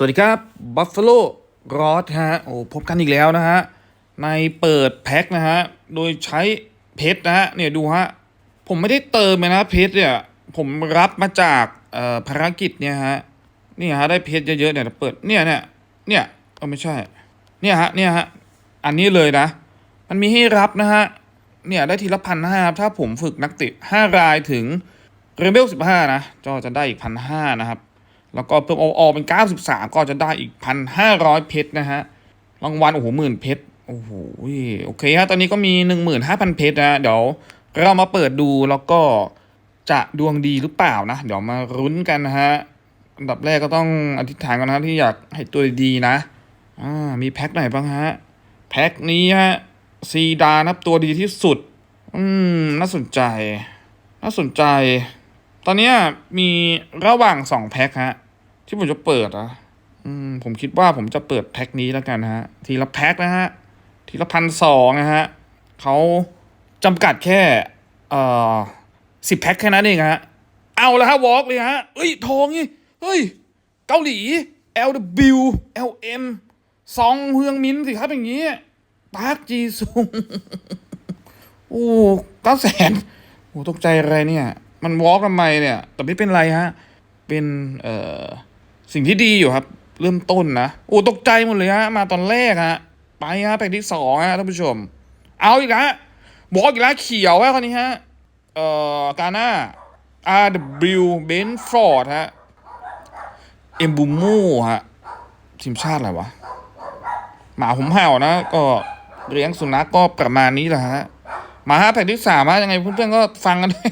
สวัสดีครับ Buffalo r o d ฮะโอ้พบกันอีกแล้วนะฮะ ในเปิดแพ็คนะฮะ โดยใช้เพชรนะฮะ เนี่ยดูฮะ ผมไม่ได้เติมเลยนะเพชรเนี่ย ผมรับมาจากเอ่อภารกิจเนี่ยฮะ นี่ฮะ ได้เพชรเยอะๆเนี่ยเปิดเนี่ยเนี่ยเนี่ยเออไม่ใช่ เนี่ยฮะเนี่ยฮะ อันนี้เลยนะ มันมีให้รับนะฮะ เนี่ยได้ทีละพันห้าถ้าผมฝึกนักเตะห้ารายถึงเรเบลสิบห้านะก็จะได้อีกพันห้านะครับ แล้วก็เพิ่มเอาอกเป็นเก้าสิบสามก็จะได้อีกพันห้าร้อยเพชรนะฮะ รางวัลโอ้โหหมื่นเพชร โอ้โห โอเคฮะ ตอนนี้ก็มีหนึ่งหมื่นห้าพันเพชรนะฮะเดี๋ยวเรามาเปิดดูแล้วก็จะดวงดีหรือเปล่านะ เดี๋ยวมารุ้นกันนะฮะ อันดับแรกก็ต้องอธิษฐานกันนะที่อยากให้ตัวดีนะ อ่า มีแพ็คไหนบ้างฮะ แพ็คนี้ฮะ ซีดานับตัวดีที่สุด อืม น่าสนใจ น่าสนใจ ตอนนี้มีระหว่างสองแพ็คฮะ ที่ผมจะเปิดอะอืมผมคิดว่าผมจะเปิดแพ็คนี้แล้วกันฮะ ทีละแพ็คนะฮะ ทีละพันสองนะฮะเขาจำกัดแค่ เอ่อสิบแพ็คแค่นั้นเองฮะ เอาแล้วฮะวอล์กเลยฮะเฮ้ย ทองนี่เฮ้ย เกาหลี LW LM ซองเฮืองมินสิครับอย่างนี้ปาร์คจีซุงโอ้เก้าแสนโอ้ตกใจอะไรเนี่ย มันวอล์กทำไมเนี่ย แต่ไม่เป็นไรฮะ เป็นเอ่อสิ่งที่ดีอยู่ครับ เริ่มต้นนะโอ้ตกใจหมดเลยฮะ มาตอนแรกฮะ ไปฮะแพ็กที่สองฮะท่านผู้ชม เอาอีกแล้ววอล์กอีกแล้วเขียวฮะคนนี้ฮะ เอ่อกาน่า RW b e n f o r d ฮะ เอมบูมูฮะ ทีมชาติอะไรวะ หมาผมเห่านะ ก็เลี้ยงสุนัขก็ประมาณนี้แหละฮะ มาฮะแผ่นที่สามฮะ ยังไงเพื่อนๆก็ฟังกันด้วย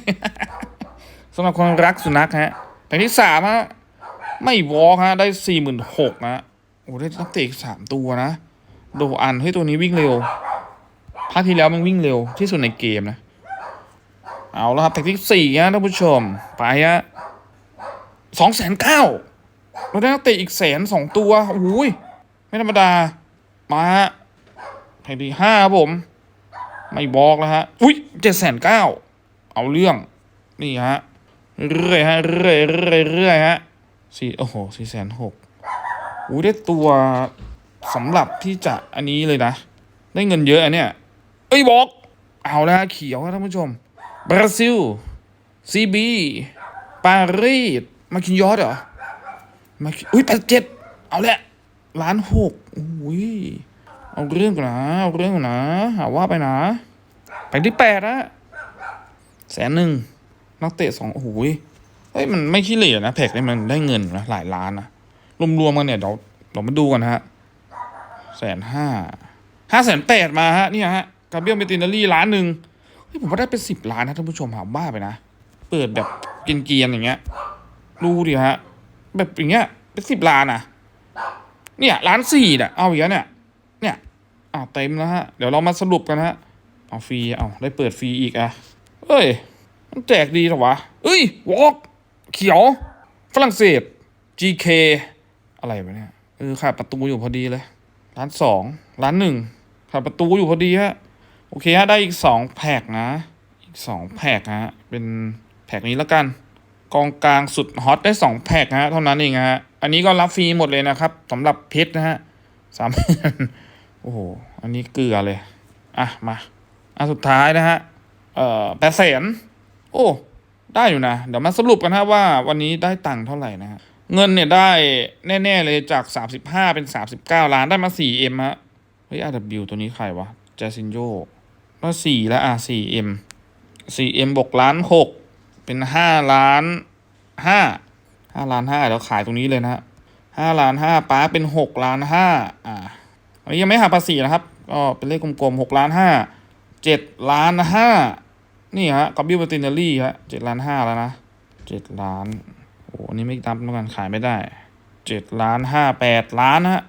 สำหรับคนรักสุนัขฮะแผ่ที่สามฮะไม่วอล์กฮะได้สี่หมื่นหกนะโอ้ได้นักเตะอีกสามตัวนะ โดอันเฮ้ตัวนี้วิ่งเร็วภาคที่แล้วมันวิ่งเร็วที่สุดในเกมนะ เอาและครับแผ่นที่สี่ฮะท่านผู้ชม ไปฮะสองแสนเก้าเราได้นักเตะอีกแสนสองตัวโอ้ยไม่ธรรมดา มาฮะแผ่นที่ห้าครับผม ไม่บอกแล้วฮะ อุ้ยเจ็ดแสนเก้าเอาเรื่อง นี่ฮะ เรื่อยฮะเรื่อยเรื่อยเรื่อยฮะสี่โอ้โหสี่แสนหกอุ้ได้ตัวสำหรับที่จะอันนี้เลยนะ ได้เงินเยอะอันเนี้ยเอ้ยบอก เอาแล้วฮะเขียวครับท่านผู้ชม บราซิลซีบีปารีสมาคินยอสเหรอมาคิอุ้ยแปดเจ็ดเอาละล้านหกอุ้ยเอาเรื่องก่อนนะ เอาเรื่องก่อนนะ หาว่าไปนะ ไปที่แปดนะแสนหนึ่ง นักเตะสองโอ้โหยเฮ้ยมันไม่ขี้เหร่นะแพ็กนี่มันได้เงินนะหลายล้านนะรวมๆกันเนี่ยเดี๋ยวเรามาดูกันฮะแสนห้าห้าแสนแปดมาฮะเนี่ยฮะกาเบียลเมตินารีล้านหนึ่งเฮ้ยผมว่าได้เป็นสิบล้านนะท่านผู้ชมหาบ้าไปนะ เปิดแบบเกียนๆอย่างเงี้ยดูดิฮะ แบบอย่างเงี้ยเป็นสิบล้านอะ เนี่ยล้านสี่เนี่ยเอาอีกแล้วเนี่ย เนี่ยอ่าเต็มแล้วฮะ เดี๋ยวเรามาสรุปกันฮะ เอาฟรีเอาได้เปิดฟรีอีกอะเอ้ย แจกดีหรอวะ เอ้ยวอกเขียว ฝรั่งเศส GK อะไรวะเนี่ยเออขาดประตูอยู่พอดีเลยล้านสองล้านหนึ่งขาดประตูอยู่พอดีฮะ โอเคฮะ ได้อีกสองแพ็กนะ อีกสองแพ็กฮะ เป็นแพ็กนี้แล้วกัน กองกลางสุดฮอตได้สองแพ็กฮะ เท่านั้นเองฮะ อันนี้ก็รับฟรีหมดเลยนะครับสำหรับเพชรนะฮะสามโอ้โห อันนี้เกลือเลย อะ มาอะสุดท้ายนะฮะ เอ่อแปดแสน โอ้ ได้อยู่นะ เดี๋ยวมาสรุปกันฮะว่าวันนี้ได้ตังค์เท่าไหร่นะฮะเงินเนี่ยได้แน่ ๆ เลยจาก 35 เป็น 39 ล้านได้มา 4M ฮะ เฮ้ย RW ตัวนี้ใครวะจ a ซินโยก็4แล้วอะ 4M 4M บวกล้าน 6 เป็น 5 ล้าน 5 5 ล้าน 5 เดี๋ยวขายตรงนี้เลยนะฮะ5ล้าน 5ป้าเป็น 6 ล้าน 5 อ่าอันนี้ยังไม่หักภาษีนะครับ ก็เป็นเลขกลมๆ6ล้าน 5 7 ล้าน 5 นี่ฮะกับบิวตินารี่ฮะ7ล้าน5แล้วนะ7ล้านโอ้นนี้ไม่นับแล้วกันขายไม่ได้7ล้าน5 8ล้านนะฮะ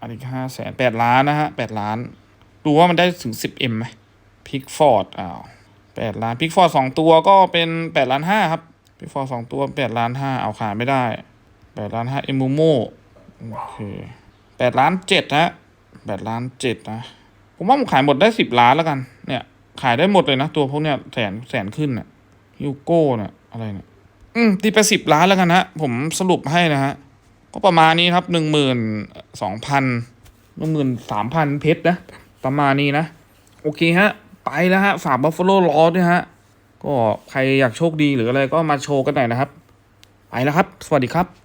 อันนี้ห้าแสนแปดล้านนะฮะแปดล้าน ดูว่ามันได้ถึงสิบเอ็มไหมพิกฟอร์ดอ้าวแปดล้านพิกฟอร์ดสองตัวก็เป็นแปดล้านห้าครับพิกฟอร์ดสองตัวแปดล้านห้าเอาขายไม่ได้แปดล้านห้าเอมูโมโอเคแปดล้านเจ็ดฮะแปดล้านเจ็ดนะ ผมว่าผมขายหมดได้สิบล้านแล้วกัน เนี่ย ขายได้หมดเลยนะ ตัวพวกเนี้ยแสนแสนขึ้นน่ะฮิวโก้น่ะอะไรเนี่ยอืมตีไปสิบล้านแล้วกันฮะผมสรุปให้นะฮะ ก็ประมาณนี้ครับหนึ่งหมื่นสองพันหนึ่งหมื่นสามพันเพชรนะ ประมาณนี้นะ โอเคฮะ ไปแล้วฮะ ฝากบัฟฟ a โลล้อด้วยฮะ ก็ใครอยากโชคดีหรืออะไรก็มาโชว์กันหน่อยนะครับ ไปแล้วครับ สวัสดีครับ